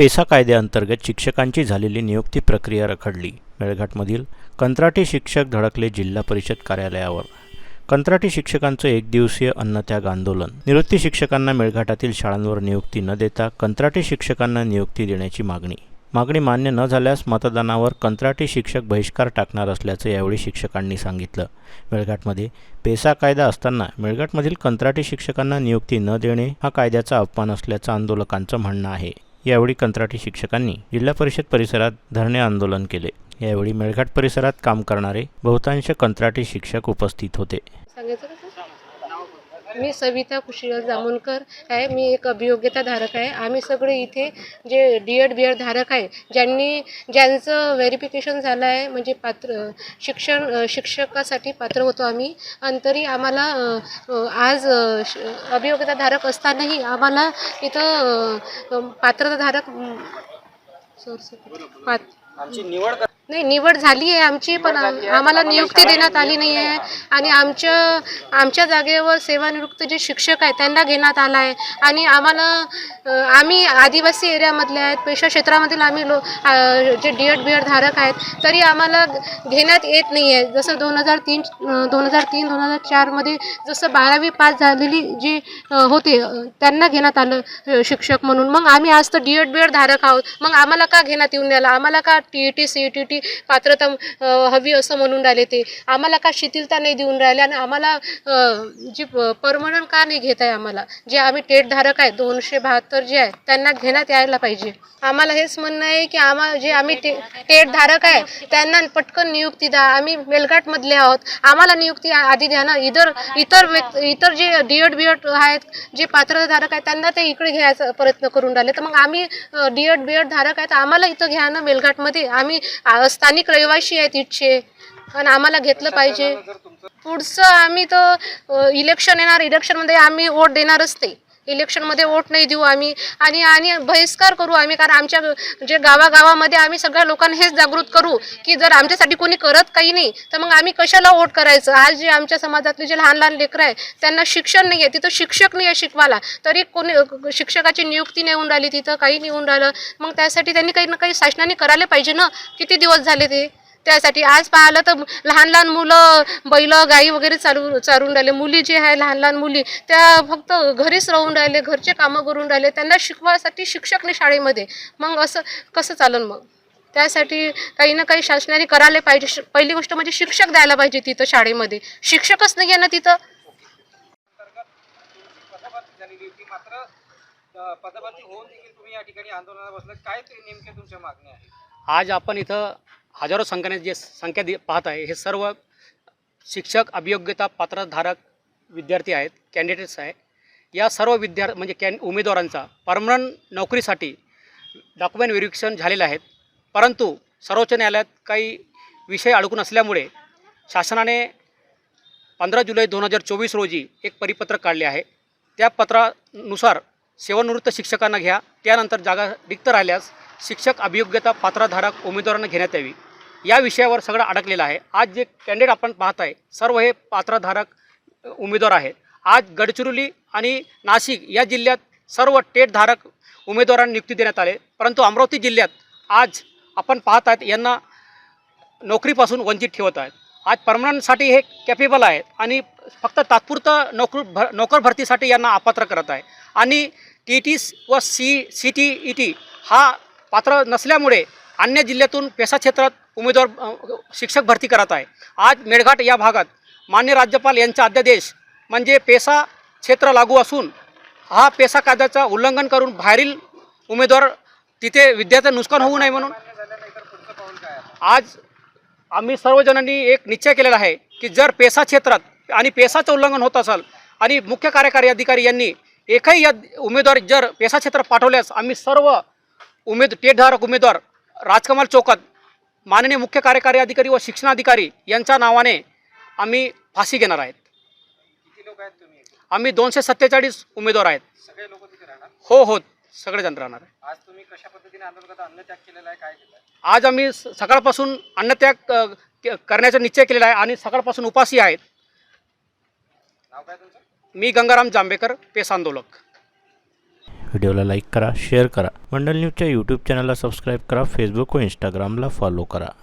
PESA कायद्याअंतर्गत शिक्षकांची झालेली नियुक्ती प्रक्रिया रखडली. मेळघाटमधील कंत्राटी शिक्षक धडकले जिल्हा परिषद कार्यालयावर. कंत्राटी शिक्षकांचं एक दिवसीय अन्नत्याग आंदोलन. निवृत्ती शिक्षकांना मेळघाटातील शाळांवर नियुक्ती न देता कंत्राटी शिक्षकांना नियुक्ती देण्याची मागणी. मागणी मान्य न झाल्यास मतदानावर कंत्राटी शिक्षक बहिष्कार टाकणार असल्याचं यावेळी शिक्षकांनी सांगितलं. मेळघाटमध्ये पेसा कायदा असताना मेळघाटमधील कंत्राटी शिक्षकांना नियुक्ती न देणे हा कायद्याचा अपमान असल्याचं आंदोलकांचं म्हणणं आहे. यावेळी कंत्राटी शिक्षकांनी जिल्हा परिषद परिसरात धरणे आंदोलन केले. यावेळी मेळघाट परिसरात काम करणारे बहुतांश कंत्राटी शिक्षक उपस्थित होते. सांगायचं मी सविता कुशील जामोणकर आहे. मी एक अभियोग्यता धारक आहे. आम्ही सगळे इथे जे डी एड बी एड धारक आहे ज्यांनी ज्यांचं व्हेरिफिकेशन झालं आहे म्हणजे पात्र शिक्षण शिक्षकासाठी पात्र होतो आम्ही. आणि तरी आम्हाला आज श- अभियोग्यता धारक असतानाही आम्हाला इथं पात्रताधारक अ, पात्रता पात आमची निवड नाही निवड झाली आहे आमची पण आम- आम्हाला नियुक्ती देण्यात आली नाही. आहे आणि आमच्या आमच्या जागेवर सेवानिवृत्त जे शिक्षक आहेत त्यांना घेण्यात आला आहे आणि आम्हाला अ, आम्ही आदिवासी एरियामधले आहेत पेशा क्षेत्रामधील आम्ही लो अ, जे डी एड बी एड धारक आहेत तरी आम्हाला घेण्यात येत नाही आहे जसं दोन हजार तीन दोन हजार तीन दोन हजार चारमध्ये जसं बारावी पास झालेली जी अ, होते अ, त्यांना घेण्यात आलं अ, शिक्षक म्हणून. मग आम्ही आज तर डी एड बी एड धारक आहोत. मग आम्हाला का घेण्यात येऊन राहिलं? आम्हाला का T E T C E T T पात्रता हवी असं म्हणून राहिले ते. आम्हाला का शिथिलता नाही देऊन राहिले आणि आम्हाला जी परमनंट का नाही घेत आहे आम्हाला? जे आम्ही टेटधारक आहे दोनशे बहात्तर जे आहे त्यांना घेण्यात यायला पाहिजे. आम्हाला हेच म्हणणं आहे की आम्हा जे आम्ही टे टेटधारक आहे त्यांना पटकन नियुक्ती द्या. आम्ही मेलघाटमधले आहोत. आम्हाला नियुक्ती आधी द्या ना. इतर इतर व्यक् इतर जे डी एड बी एड आहेत जे पात्रधारक आहेत त्यांना ते इकडे घ्यायचा प्रयत्न करून राहिले. तर मग आम्ही डी एड बी एड धारक आहेत आम्हाला इथं घ्या ना मेलघाटमध्ये. आम्ही आ, स्थानिक रहिवासी आहेत इथचे. आणि आम्हाला घेतलं पाहिजे. पुढचं आम्ही तर इलेक्शन येणार इलेक्शनमध्ये आम्ही वोट देणारच ते. इलेक्शनमध्ये वोट नाही देऊ आम्ही. आणि आणि बहिष्कार करू आम्ही कारण आमच्या जे गावागावामध्ये आम्ही सगळ्या लोकांना हेच जागृत करू की जर आमच्यासाठी कोणी करत काही नाही तर मग आम्ही कशाला वोट करायचं? आज जे आमच्या समाजातले जे लहान लहान लेकरं आहे त्यांना शिक्षण नाही आहे तिथं शिक्षक नाही आहे शिकवायला. तरी कोणी शिक्षकाची नियुक्ती नाही होऊन राहिली तिथं काही नाही होऊन राहिलं. मग त्यासाठी त्यांनी काही ना काही शासनाने करायला पाहिजे ना? किती दिवस झाले ते? त्यासाठी आज पाहिलं तर लहान लहान मुलं बैल गाई वगैरे चालू चालून राहिले. मुली जे आहे लहान लहान मुली त्या फक्त घरीच राहून राहिले घरचे कामं करून राहिले. त्यांना शिकवायसाठी शिक्षक नाही शाळेमध्ये. मग असं कसं चालन मग? त्यासाठी काही ना काही शासनाने करायला पाहिजे. श- पहिली गोष्ट म्हणजे शिक्षक द्यायला पाहिजे तिथं शाळेमध्ये. शिक्षकच नाही आहे ना तिथं पदभरती झालेली होती मात्र अ, पदभरती होऊन देखील तुम्ही या ठिकाणी आंदोलनाला बसलात. काय तरी नेमक्या तुमच्या मागण्या आहेत? आज आपण इथं हजारो संख्येने जे संख्या दि पाहत आहे हे सर्व शिक्षक अभियोग्यता पात्रधारक विद्यार्थी आहेत कॅन्डिडेट्स आहे. या सर्व विद्यार्थी म्हणजे कॅन उमेदवारांचा परमनंट नोकरीसाठी डॉक्युमेंट व्हेरिफिकेशन झालेले आहेत परंतु सर्वोच्च न्यायालयात काही विषय अडकून असल्यामुळे शासनाने पंधरा जुलै दोन हजार चोवीस रोजी एक परिपत्रक काढले आहे. त्या पत्रानुसार सेवानिवृत्त शिक्षकांना घ्या. त्यानंतर जागा रिक्त राहिल्यास शिक्षक अभियोग्यता पात्रधारक उमेदवारांना घेण्यात यावी. या विषयावर सगळं अडकलेलं आहे. आज जे कॅन्डिडेट आपण पाहत आहे सर्व हे पात्रधारक उमेदवार आहेत. आज गडचिरोली आणि नाशिक या जिल्ह्यात सर्व टेटधारक उमेदवारांना नियुक्ती देण्यात आले. परंतु अमरावती जिल्ह्यात आज आपण पाहत आहेत यांना नोकरीपासून वंचित ठेवत आहेत. आज परमनंटसाठी हे कॅपेबल आहेत आणि फक्त तात्पुरतं नोकर भर नोकर भरतीसाठी यांना अपात्र करत आहे. आणि टी टी व C C T E T हा पात्र नसल्यामुळे अन्य जिल्ह्यातून पेसा क्षेत्रात उमेदवार शिक्षक भरती करत आहे. आज मेळघाट या भागात मान्य राज्यपाल यांचा अध्यादेश म्हणजे पेसा क्षेत्र लागू असून हा पेसा कायद्याचा उल्लंघन करून बाहेरील उमेदवार तिथे विद्यार्थ्यांचं नुकसान होऊ नये म्हणून आज आम्ही सर्वजणांनी एक निश्चय केलेला आहे की जर पेसा क्षेत्रात आणि पेसाचं उल्लंघन होत असेल आणि मुख्य कार्यकारी अधिकारी यांनी एकही या उमेदवार जर पेसा क्षेत्रात पाठवल्यास आम्ही सर्व उमेद टेटधारक उमेदवार राजकमल चौकात माननीय मुख्य कार्यकारी अधिकारी व शिक्षणाधिकारी यांच्या नावाने आम्ही फाशी घेणार आहेत. आम्ही दोनशे सत्तेचाळीस उमेदवार आहेत. सगळे लोक तिथे राहणार? हो हो सगळेजण राहणार आज तुम्ही कशा पद्धतीने आंदोलन करता अन्नत्याग केलेला आहे? काय केलं आहे? आज आम्ही सकाळपासून अन्नत्याग करण्याचा निश्चय केलेला आहे आणि सकाळपासून उपासी आहेत. मी गंगाराम जांभेकर पेस आंदोलक. व्हिडिओला लाईक करा शेअर करा. मंडल न्यूजच्या यूट्यूब चॅनलला सबस्क्राईब करा फेसबुक व इंस्टाग्रामला फॉलो करा.